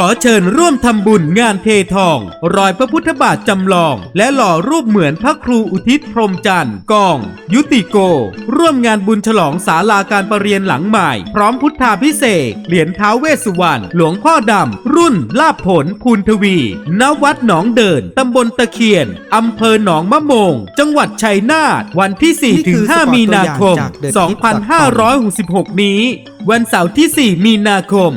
ขอเชิญร่วมทำบุญงานเททอง รอยพระพุทธบาทจำลอง และหล่อรูปเหมือนพระครูอุทิศพรมจันทร์กอง ยุติโก ร่วมงานบุญฉลองศาลาการประเรียนหลังใหม่ พร้อมพุทธาพิเศษเหรียญเท้าเวสสุวรรณหลวงพ่อดำ รุ่นลาภผลภูนทวี ณวัดหนองเดินตำบลตะเคียนอำเภอหนองมะมง จังหวัดชัยนาทวันที่นี่คือ4-5 มีนาคมสอร์ตตัวอย่างจาก The 2566 นี้วันเสาร์ที่ 4 มีนาคม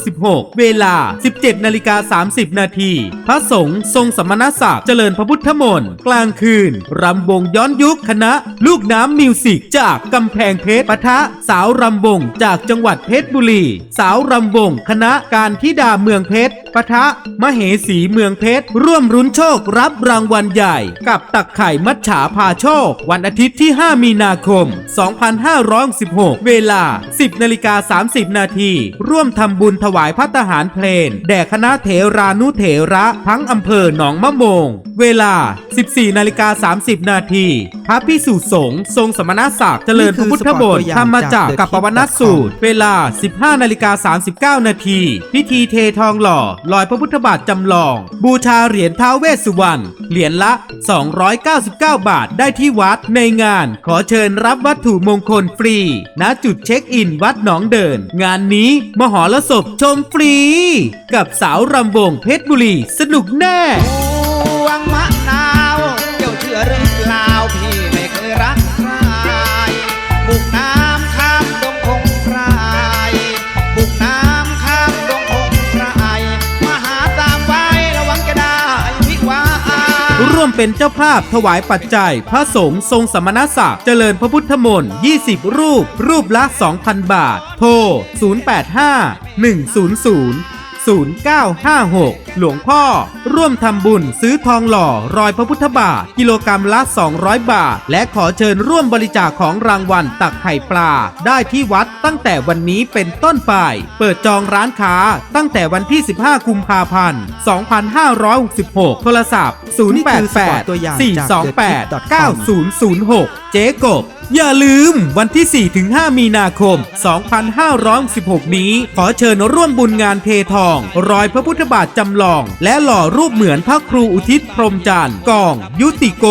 2566 เวลา 17 นาฬิกา 30 นาที พระสงฆ์ทรงสมณศักดิ์เจริญพระพุทธมนต์กลางคืน รำวงย้อนยุคคณะ ลูกน้ำมิวสิกจากกำแพงเพชรปะทะสาวรำวงจากจังหวัดเพชรบุรี สาวรำวงคณะการทิดาเมืองเพชรปะทะมเหสีเมืองเพชร ร่วมรุ้นโชครับรางวัลใหญ่ กับตักไข่มัดฉาพาโชค วันอาทิตย์ที่ 5 มีนาคม 2516เวลา10นาฬิกา30 นาที ร่วมทำบุญถวายพัตตาหารเพลน แด่คณะเถรานุเถระทั้งอำเภอหนองมะโมง เวลา 14นาฬิกา30 นาทีพระพิสุสงฆ์ทรงสมณศักดิ์เจริญพระพุทธบทธรรมจักรกับปวนาสูตร เวลา 15นาฬิกา39 นาทีพิธีเททองหล่อลอยพระพุทธบาทจำลอง บูชาเหรียญท้าวเวสสุวรรณเหรียญละ 299 บาทได้ที่วัดในงาน ขอเชิญรับวัตถุมงคลฟรี ณจุดเช็ช็คอินวัดหนองเดิน งานนี้มหรสพชมฟรี กับสาวรำวงเพชรบุรี สนุกแน่ วงมะนาวเจ้าเชื่อหรือเปล่าพี่ ร่วมเป็นเจ้าภาพถวายปัจจัย พระสงฆ์ทรงสมณศักดิ์เจริญพระพุทธมนต์20 รูป รูปละ 2,000 บาท โทร 085 100 0956 หลวงพ่อ ร่วมทำบุญซื้อทองหล่อรอยพระพุทธบาท กิโลกรรัมละ 200 บาท และขอเชิญร่วมบริจาคของรางวัลตักไข่ปลา ได้ที่วัดตั้งแต่วันนี้เป็นต้นไป เปิดจองร้านค้าตั้งแต่วันที่ 15 กุมภาพันธ์ 2566 โทรศัพท์นี่คือสปอร์ตตัวอย่างจาก088 The Tip.com 428 9006 เจ๊กบ อย่าลืมวันที่ 4-5 มีนาคม 2516 นี้ ขอเชิญร่วมบุญงานเททอง รอยพระพุทธบาทจำลอง และหล่อรูปเหมือนพระครูอุทิศพรหมจันทร์กอง ยุติโก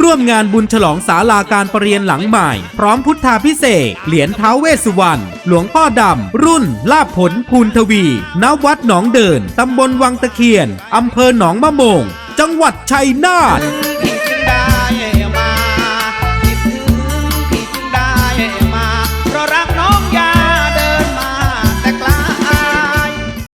ร่วมงานบุญฉลองศาลาการประเรียนหลังใหม่ พร้อมพุทธาพิเศษเหรียญเท้าเวสสุวรรณหลวงพ่อดำ รุ่นลาภผลภูนทวี ณวัดหนองเดิน ตำบลวังตะเคียน อำเภอหนองมะโมง จังหวัดชัยนาท